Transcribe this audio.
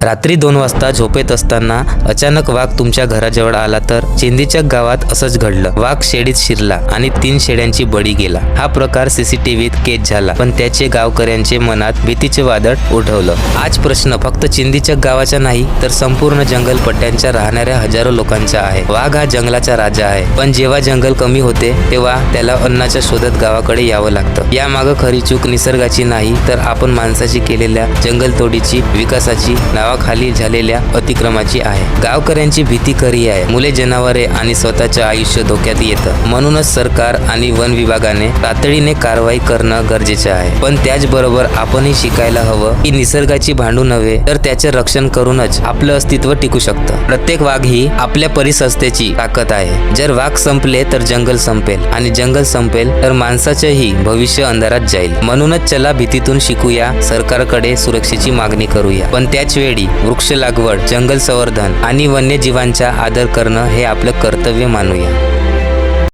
रात्री दोन वाजता झोपेत असताना अचानक वाघ तुमच्या घराजवळ आला तर चेंदीच्या गावात असंच घडलं. वाघ शेडीत शिरला आणि तीन शेड्यांची बळी गेला. हा प्रकार सीसीटीव्हीत कैद झाला. पण त्याचे गावकऱ्यांचे मनात भीतीचे वादळ उठवलं. आज प्रश्न फक्त चिंदीच्या गावाचा नाही तर संपूर्ण जंगल पट्ट्यांच्या राहणाऱ्या हजारो लोकांचा आहे. वाघ हा जंगलाचा राजा आहे. पण जेव्हा जंगल कमी होते तेव्हा त्याला अन्नाच्या शोधत गावाकडे यावं लागतं. यामागं खरी चूक निसर्गाची नाही तर आपण माणसाची केलेल्या जंगलतोडीची विकासाची गावाखाली झालेल्या अतिक्रमाची आहे. गावकऱ्यांची भीती खरी आहे. मुले जनावरे आणि स्वतःचे आयुष्य धोक्यात येतं. म्हणूनच सरकार आणि वन विभागाने तातडीने कारवाई करणं गरजेचे आहे. पण त्याचबरोबर आपणही शिकायला हवं की निसर्गाची भांडू नव्हे तर त्याचे रक्षण करूनच आपलं अस्तित्व टिकू शकतं. प्रत्येक वाघ ही आपल्या परिसंस्थेची ताकद आहे. जर वाघ संपले तर जंगल संपेल. आणि जंगल संपेल तर माणसाचेही भविष्य अंधारात जाईल. म्हणूनच चला भीतीतून शिकूया सरकारकडे सुरक्षेची मागणी करूया. पण त्याच वेळी वृक्ष लागवड जंगल संवर्धन आणि वन्यजीवांचा आदर करणं हे आपलं कर्तव्य मानूया.